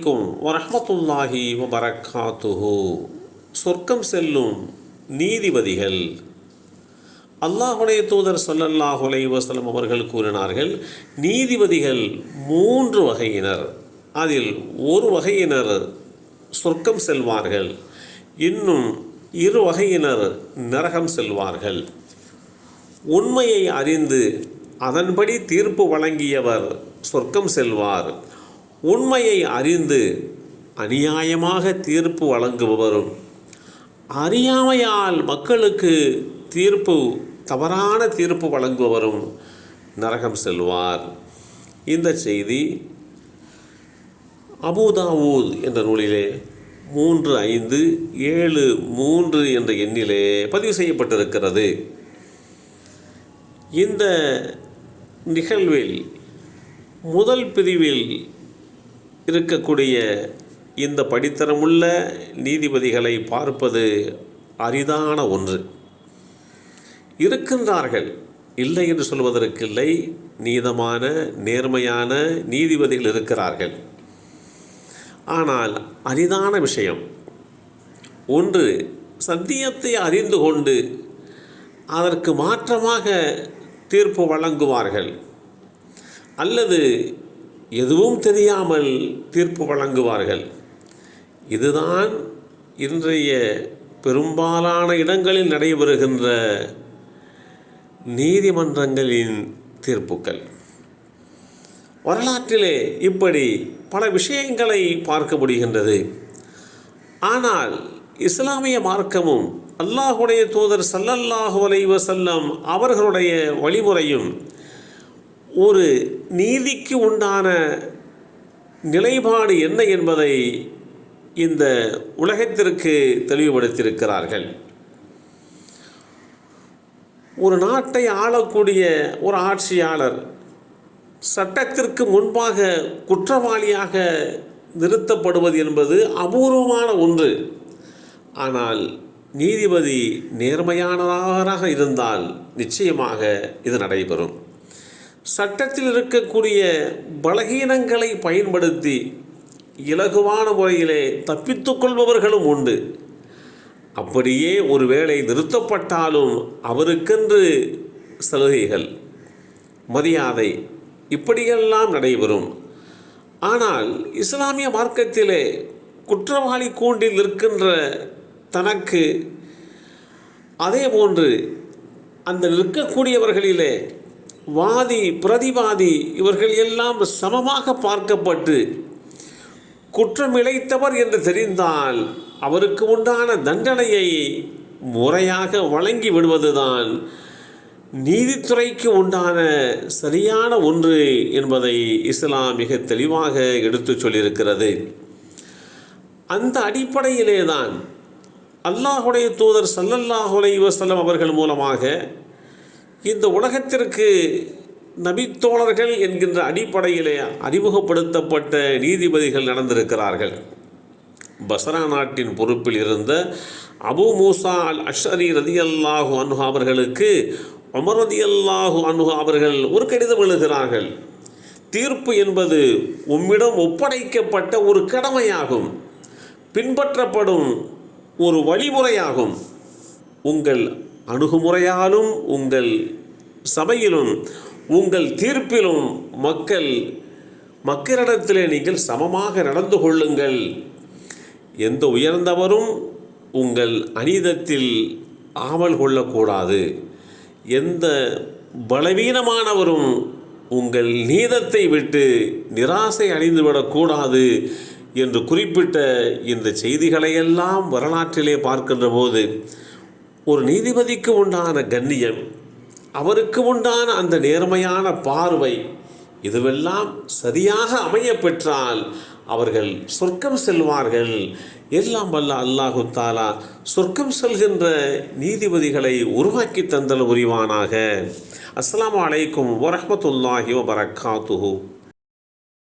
அலைக்கும் வரஹ்மத்துல்லாஹி சொர்க்கம் செல்லும் நீதிபதிகள். அல்லாஹுடைய தூதர் சொல்லல்லாஹ் அலைஹி வஸல்லம் அவர்கள் கூறினார்கள் நீதிபதிகள் மூன்று வகையினர். அதில் ஒரு வகையினர் சொர்க்கம் செல்வார்கள் இன்னும் இரு வகையினர் நரகம் செல்வார்கள். உண்மையை அறிந்து அதன்படி தீர்ப்பு வழங்கியவர் சொர்க்கம் செல்வார். உண்மையை அறிந்து அநியாயமாக தீர்ப்பு வழங்குபவரும் அறியாமையால் மக்களுக்கு தீர்ப்பு தவறான தீர்ப்பு வழங்குபவரும் நரகம் செல்வார். இந்த செய்தி அபுதாவூத் என்ற நூலிலே மூன்று ஐந்து ஏழு மூன்று என்ற எண்ணிலே பதிவு செய்யப்பட்டிருக்கிறது. இந்த நிகழ்வில் முதல் பிரிவில் இருக்கக்கூடிய இந்த படித்தரமுள்ள நீதிபதிகளை பார்ப்பது அரிதான ஒன்று. இருக்கின்றார்கள். இல்லை என்று சொல்வதற்கில்லை நீதமான நேர்மையான நீதிபதிகள் இருக்கிறார்கள். ஆனால் அரிதான விஷயம். ஒன்று சத்தியத்தை அறிந்து கொண்டு அதற்கு மாற்றமாக தீர்ப்பு வழங்குவார்கள். அல்லது எதுவும் தெரியாமல் தீர்ப்பு வழங்குவார்கள். இதுதான் இன்றைய பெரும்பாலான இடங்களில் நடைபெறுகின்ற நீதிமன்றங்களின் தீர்ப்புக்கள் வரலாற்றிலே இப்படி பல விஷயங்களை பார்க்க முடிகின்றது. ஆனால் இஸ்லாமிய மார்க்கமும் அல்லாஹுடைய தூதர் சல்லல்லாஹு அலைவசல்லம் அவர்களுடைய வழிமுறையும் ஒரு நீதிக்கு உண்டான நிலைப்பாடு என்ன என்பதை இந்த உலகத்திற்கு தெளிவுபடுத்தியிருக்கிறார்கள். ஒரு நாட்டை ஆளக்கூடிய ஒரு ஆட்சியாளர் சட்டத்திற்கு முன்பாக குற்றவாளியாக நிறுத்தப்படுவது என்பது அபூர்வமான ஒன்று. ஆனால் நீதிபதி நேர்மையானவராக இருந்தால் நிச்சயமாக இது நடைபெறும். சட்டத்தில் இருக்கக்கூடிய பலகீனங்களை பயன்படுத்தி இலகுவான முறையிலே தப்பித்துக்கொள்பவர்களும் உண்டு. அப்படியே ஒருவேளை நிறுத்தப்பட்டாலும் அவருக்கென்று சலுகைகள் மரியாதை இப்படியெல்லாம் நடைபெறும். ஆனால் இஸ்லாமிய மார்க்கத்திலே குற்றவாளி கூண்டில் இருக்கின்ற தனக்கு அதே போன்று அந்த நிற்கக்கூடியவர்களிலே வாதி பிரதிவாதி இவர்கள் எல்லாம் சமமாக பார்க்கப்பட்டு குற்றமிழைத்தவர் என்று தெரிந்தால் அவருக்கு உண்டான தண்டனையை முறையாக வழங்கி விடுவதுதான் நீதித்துறைக்கு உண்டான சரியான ஒன்று என்பதை இஸ்லாம் மிக தெளிவாக எடுத்துச் சொல்லியிருக்கிறது. அந்த அடிப்படையிலே தான் அல்லாஹுடைய தூதர் சல்லல்லாஹுலை அலைஹி அவர்கள் மூலமாக இந்த உலகத்திற்கு நபித்தோழர்கள் என்கின்ற அடிப்படையிலே அறிமுகப்படுத்தப்பட்ட நீதிபதிகள் நடந்திருக்கிறார்கள். பசரா நாட்டின் பொறுப்பில் இருந்த அபு மூசா அல் அஷரி ரதி அல்லாஹு அன்ஹு அவர்களுக்கு உமர் ரதி அல்லாஹு அன்ஹு அவர்கள் ஒரு கடிதம் எழுதுகிறார்கள். தீர்ப்பு என்பது உம்மிடம் ஒப்படைக்கப்பட்ட ஒரு கடமையாகும் பின்பற்றப்படும் ஒரு வழிமுறையாகும். உங்கள் அணுகுமுறையாலும் உங்கள் சபையிலும் உங்கள் தீர்ப்பிலும் மக்கள் மக்களிடத்திலே நீங்கள் சமமாக நடந்து கொள்ளுங்கள். எந்த உயர்ந்தவரும் உங்கள் அநீதத்தில் ஆவல் கொள்ளக்கூடாது. எந்த பலவீனமானவரும் உங்கள் நீதத்தை விட்டு நிராசை அடைந்துவிடக்கூடாது என்று குறிப்பிட்ட இந்த செய்திகளையெல்லாம் வரலாற்றிலே பார்க்கின்ற போது ஒரு நீதிபதிக்கு உண்டான கண்ணியம் அவருக்கு உண்டான அந்த நேர்மையான பார்வை இதுவெல்லாம் சரியாக அமைய பெற்றால் அவர்கள் சொர்க்கம் செல்வார்கள். எல்லாம் வல்ல அல்லாஹு தாலா சொர்க்கம் செல்கின்ற நீதிபதிகளை உருவாக்கி தந்தல் புரிவானாக. அஸ்லாம் அலைக்கும் வரமத்துல்லாஹி வபரகாத்துஹு